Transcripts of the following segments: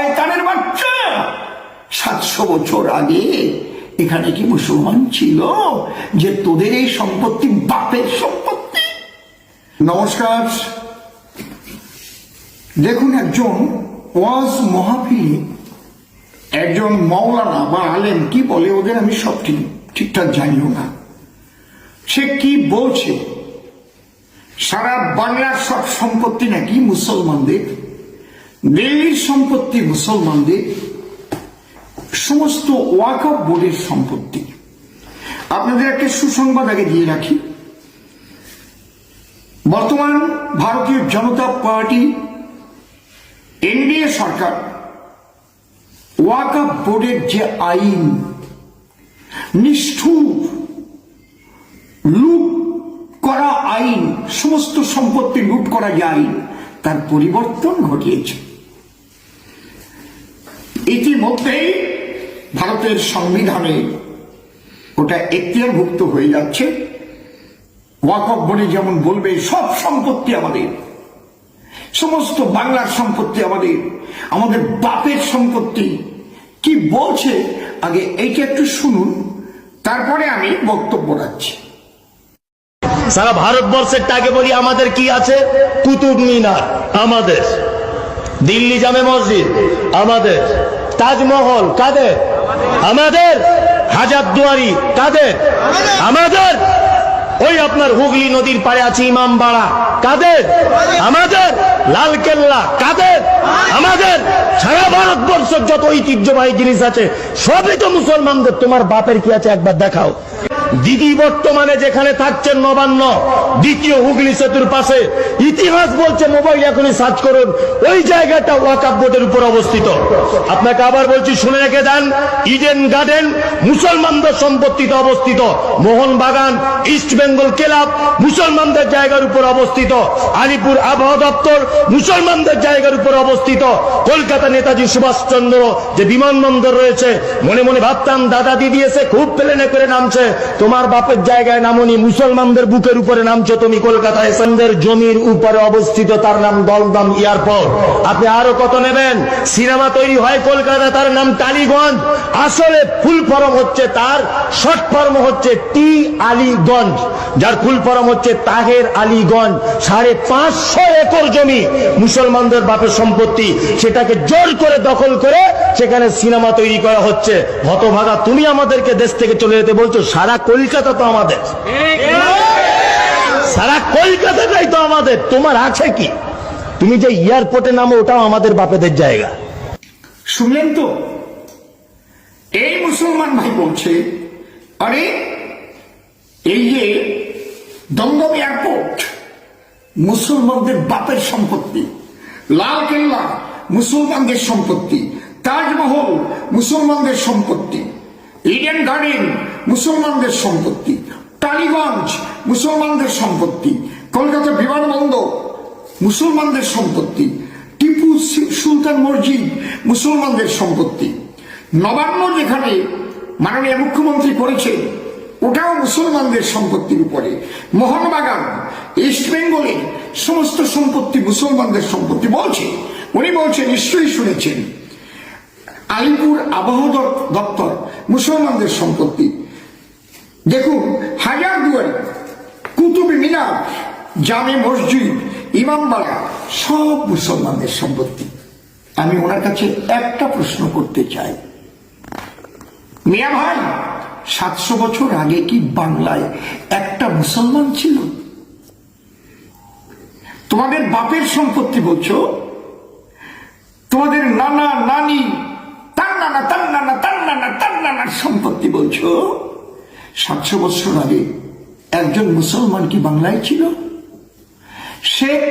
শয়তানের বাচ্চা! সাতশো বছর আগে এখানে কি মুসলমান ছিল যে তোদের এই সম্পত্তি বাপের সম্পত্তি? নমস্কার। দেখুন একজন ওয়াজ মহাফিলে, একজন মৌলানা বা আলেম কি বলে ওদের আমি সব ঠিক, ঠিকঠাক জানিও না। সে কি বলছে? সারা বাংলার সব সম্পত্তি নাকি মুসলমানদের? দিল্লির সম্পত্তি, মুসলমানদের সমস্ত ওয়াকফ বোর্ডের সম্পত্তি। আপনাদের একটা সুসংবাদ আগে দিয়ে রাখি। বর্তমান ভারতীয় জনতা পার্টি, এনডিএ সরকার, ওয়াকফ বোর্ডের যে আইন, নিষ্ঠুর, লুট করা আইন, সমস্ত সম্পত্তি লুট করা যে আইন, তার পরিবর্তন ঘটিয়েছে। ইতিমধ্যেই ভারতের সংবিধানে ওটা এখতিয়ারভুক্ত হয়ে যাচ্ছে। ওয়াকফ বোর্ডে যেমন বলবে, সব সম্পত্তি আমাদের। সমস্ত বাংলার সম্পত্তি আমাদের। আমাদের বাপের সম্পত্তি। কি বলছে? আগে এইটা একটু শুনুন, তারপরে আমি বক্তব্য রাখছি। সারা ভারতবর্ষের টাকে বলি, আমাদের কি আছে? কুতুব মিনার আমাদের। দিল্লি জামে মসজিদ, আমাদের তাজমহল কাদের? আমাদের হাজারদুয়ারি কাদের? আমাদের ওই আপনার হুগলি নদীর পাড়ে আছে ইমামবাড়া কাদের? আমাদের লালকেল্লা কাদের? আমাদের সারা ভারতবর্ষের যত ঐতিহ্যবাহী জিনিস আছে, সবই তো মুসলমানদের। তোমার বাপের কি আছে? একবার দেখাও। দিদি বর্তমানে যেখানে থাকছেন নবান্ন, দ্বিতীয় হুগলি সেতুর পাশে। ইতিহাস বলছে, মোবাইল এখনই সার্চ করুন। ওই জায়গাটা ওয়াকাপ বোর্ডের উপর অবস্থিত। আপনাকে আবার বলছি, শুনে রেখে দেন ইডেন গার্ডেন, মুসলমানদের সম্পত্তিতে অবস্থিত। মোহনবাগান, ইস্ট বেঙ্গল ক্লাব, মুসলমানদের জায়গার উপর অবস্থিত। আলিপুর আবহাওয়া দপ্তর, মুসলমানদের জায়গার উপর অবস্থিত। কলকাতা নেতাজি সুভাষচন্দ্র যে বিমানবন্দর রয়েছে, মনে মনে ভাবতাম, দাদা দিদি এসে খুব প্লেনে করে নামছে। তোমার বাপের জায়গায় নামনি, মুসলমানদের বুকের উপরে নামছো তুমি। কলকাতায় সন্দের জমির উপরে অবস্থিত, তার নাম দলদম এয়ারপোর্ট। আপনি আরও কত নেবেন? সিনেমা তৈরি হয় কলকাতা, তার নাম টালিগঞ্জ। আসলে ফুল ফরম হচ্ছে তার শর্ট ফর্ম হচ্ছে টি আলীগঞ্জ। যার ফুল ফরম হচ্ছে তাহের আলীগঞ্জ। সাড়ে পাঁচশো একর জমি মুসলমানদের বাপের সম্পত্তি। সেটাকে জোর করে দখল করে সেখানে সিনেমা তৈরি করা হচ্ছে। হতভাগা, তুমি আমাদেরকে দেশ থেকে চলে যেতে বলছো, সারা কলকাতা তো আমাদের। সারা কলকাতাটাই তো আমাদের। তোমার আছে কি? তুমি যে এয়ারপোর্টে নামো, ওটাও আমাদের বাপেদের জায়গা। শুনলেন তো? এই মুসলমান ভাই বলছে, আরে, এই যে দমদম এয়ারপোর্ট, মুসলমানদের বাপের সম্পত্তি, লাল কেল্লা, মুসলমানদের সম্পত্তি তাজমহল মুসলমানদের সম্পত্তি। ইডেন গার্ডেন মুসলমানদের সম্পত্তি। টালিগঞ্জ মুসলমানদের সম্পত্তি। কলকাতা বিমানবন্দর মুসলমানদের সম্পত্তি। টিপু সুলতান মসজিদ মুসলমানদের সম্পত্তি। নবান্ন যেখানে মাননীয় মুখ্যমন্ত্রী করেছে ওটাও মুসলমানদের সম্পত্তির উপরে। মোহনবাগান, ইস্ট বেঙ্গলে সমস্ত সম্পত্তি মুসলমানদের সম্পত্তি বলছে। উনি বলছেন, নিশ্চয়ই শুনেছেন। আলিপুর আবহাওয়া দপ্তর, মুসলমানদের সম্পত্তি। দেখুন, হাজার দুয়ারি, কুতুব মিনার, জামে মসজিদ ইমামবাড়া সব মুসলমানদের সম্পত্তি। আমি ওনার কাছে একটা প্রশ্ন করতে চাই। মিয়া ভাই, সাতশো বছর আগে কি বাংলায় একটা মুসলমান ছিল? তোমাদের বাপের সম্পত্তি বলছো? তোমাদের নানা, নানি নানা তার নানা তার নানা তার নানার সম্পত্তি বলছো? সাতশো বছর আগে একজন মুসলমান কি বাংলায় ছিল? শেখ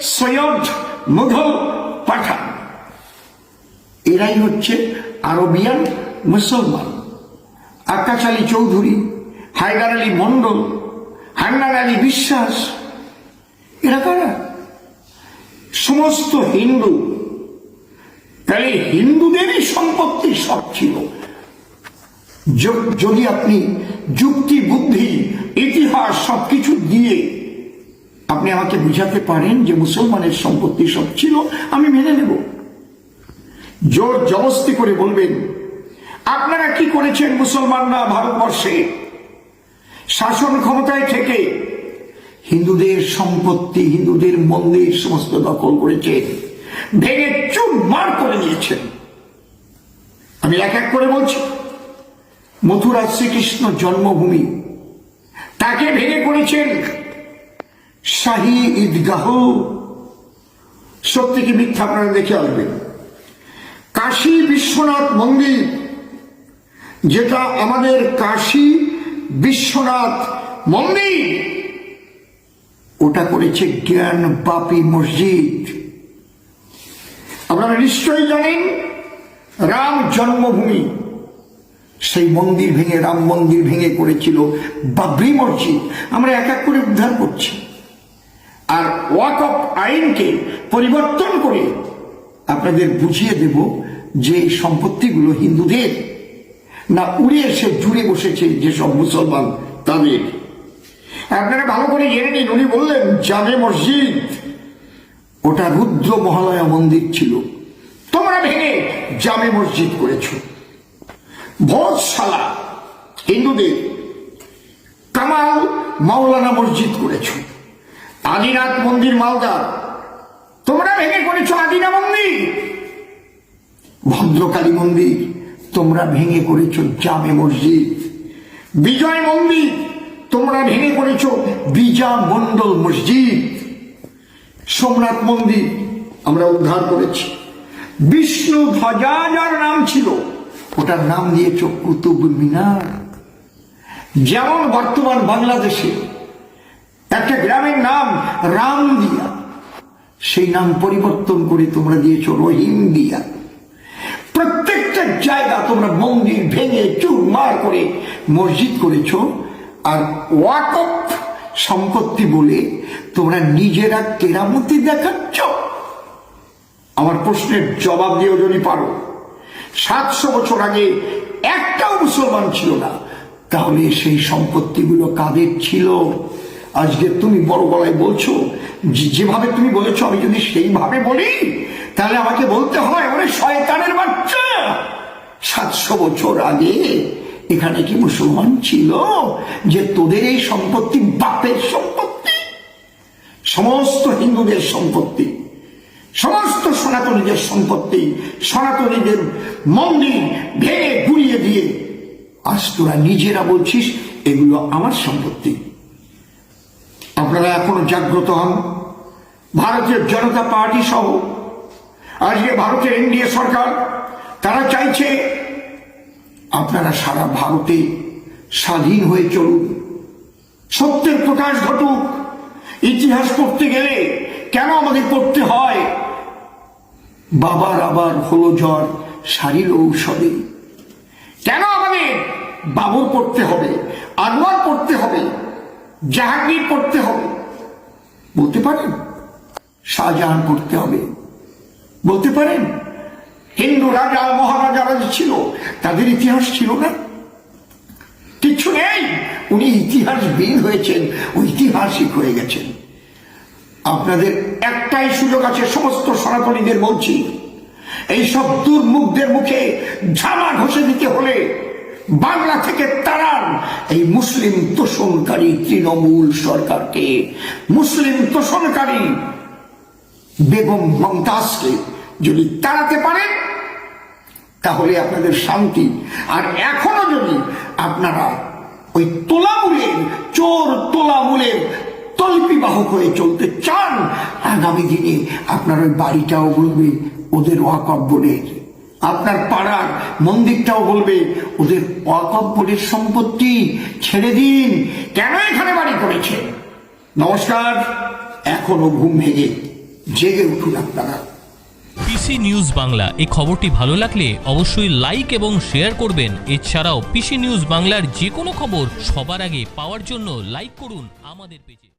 সৈয়দ মুঘল পাঠান এরাই হচ্ছে আরবিয়ান মুসলমান। আকাশ আলী চৌধুরী, হায়দার আলী মন্ডল হান্নার আলী বিশ্বাস, এরা কারা? সমস্ত হিন্দু তাহলে হিন্দুদেরই সম্পত্তি সব ছিল। যদি আপনি যুক্তি, বুদ্ধি, ইতিহাস সবকিছু দিয়ে আপনি আমাকে বুঝাতে পারেন যে মুসলমানের সম্পত্তি সব ছিল, আমি মেনে নেব। জোর জবস্তি করে বলবেন, আপনারা কি করেছেন মুসলমানরা ভারতবর্ষে? শাসন ক্ষমতায় থেকে হিন্দুদের সম্পত্তি, হিন্দুদের মন্দির সমস্ত দখল করেছেন। ভেঙে চুরমার করে দিয়েছেন আমি এক এক করে বলছি মথুরা শ্রীকৃষ্ণ জন্মভূমি, তাকে ভেঙে করেছেন শাহী ঈদগাহ। সত্যি কি মিথ্যা আপনারা দেখে আসবেন? কাশী বিশ্বনাথ মন্দির, যেটা আমাদের কাশী বিশ্বনাথ মন্দির, ওটা করেছে জ্ঞান বাপি মসজিদ। আপনারা নিশ্চয়ই জানেন, রাম জন্মভূমি। সেই মন্দির ভেঙে, রাম মন্দির ভেঙে করেছিল বাবরি মসজিদ। আমরা এক এক করে উদ্ধার করছি। আর ওয়াক অফ আইনকে পরিবর্তন করে আপনাদের বুঝিয়ে দেব যে সম্পত্তিগুলো হিন্দুদের। না উড়ে এসে জুড়ে বসেছে যেসব মুসলমান তাদের। আপনারা ভালো করে জেনে নিন, উনি বললেন, জামে মসজিদ। ওটা রুদ্র মহালয়া মন্দির ছিল। তোমরা ভেঙে জামে মসজিদ করেছ। ভোজশালা, হিন্দুদের কামাল মাওলানা মসজিদ করেছ। আদিনাথ মন্দির মালদা, তোমরা ভেঙে করেছ আদিনা মন্দির। ভদ্রকালী মন্দির, তোমরা ভেঙে করেছ জামে মসজিদ। বিজয় মন্দির, তোমরা ভেঙে করেছ বিজা মন্ডল মসজিদ। সোমনাথ মন্দির আমরা উদ্ধার করেছি। বিষ্ণু ধ্বজা যার নাম ছিল, ওটার নাম দিয়েছ কুতুব মিনার। যেমন বর্তমান বাংলাদেশে, একটা গ্রামের নাম রামদিয়া। সেই নাম পরিবর্তন করে তোমরা দিয়েছ রহিম দিয়া প্রত্যেকটা জায়গা তোমরা মন্দির ভেঙে চুরমার করে মসজিদ করেছ, আর ওয়াকফ সম্পত্তি বলে তোমরা নিজেরা কেরামতি দেখাচ্ছ? আমার প্রশ্নের জবাব দিয়েও যদি পারো। সাতশো বছর আগে একটাও মুসলমান ছিল না। তাহলে সেই সম্পত্তিগুলো কাদের ছিল? আজকে তুমি বড় গলায় বলছো যেভাবে তুমি বলেছ, আমি যদি সেইভাবে বলি, তাহলে আমাকে বলতে হয়, ওরে শয়তানের বাচ্চা! সাতশো বছর আগে এখানে কি মুসলমান ছিল যে তোদের এই সম্পত্তি বাপের সম্পত্তি? সমস্ত হিন্দুদের সম্পত্তি, সমস্ত সনাতনীদের সম্পত্তি, সনাতনীদের মন্দির ভেঙে গুড়িয়ে দিয়ে। আজ তোরা নিজেরা বলছিস এগুলো আমার সম্পত্তি। আপনারা এখনও জাগ্রত হন। ভারতীয় জনতা পার্টি সহ, আজকে ভারতের এনডিএ সরকার, তারা চাইছে আপনারা সারা ভারতে স্বাধীন হয়ে চলুন। সত্যের প্রকাশ ঘটুক। ইতিহাস পড়তে গেলে কেন আমাদের পড়তে হয়? বাবার আবার হলো জ্বর সারিল ঔষধে। কেন আমাদের বাবর পড়তে হবে, আনোয়ার পড়তে হবে, জাহাঙ্গীর পড়তে হবে? বলতে পারেন? শাহজাহান পড়তে হবে। বলতে পারেন? হিন্দু রাজা মহারাজারা ছিল, তাদের ইতিহাস ছিল না। কিচ্ছু নেই, উনি ইতিহাসবিদ হয়েছেন ঐতিহাসিক হয়ে গেছেন। আপনাদের একটাই সুযোগ আছে, সমস্ত সনাতনীদের বলছি এইসব দুর্মুখদের মুখে ঝামা ঘষে দিতে হলে বাংলা থেকে তারান এই মুসলিম তোষণকারী তৃণমূল সরকারকে। মুসলিম তোষণকারী বেগম মমতাজকে যদি তাড়াতে পারেন, তাহলে আপনাদের শান্তি। আর এখনও যদি আপনারা ওই তোলামূলের, চোর তোলামূলের তল্পি বাহক হয়ে চলতে চান, আগামী দিনে আপনার ওই বাড়িটাও বলবে ওদের ওয়াকফ বোর্ডের আপনার পাড়ার মন্দিরটাও বলবে ওদের বোর্ডের সম্পত্তি ছেড়ে দিন। কেন এখানে বাড়ি করেছে নমস্কার, এখনও ঘুম ভেঙে জেগে উঠুন আপনারা। পিসি নিউজ বাংলা এই খবরটি ভালো লাগলে অবশ্যই লাইক এবং শেয়ার করবেন। এছাড়াও পিসি নিউজ বাংলার যে কোনো খবর সবার আগে পাওয়ার জন্য লাইক করুন আমাদের পেজে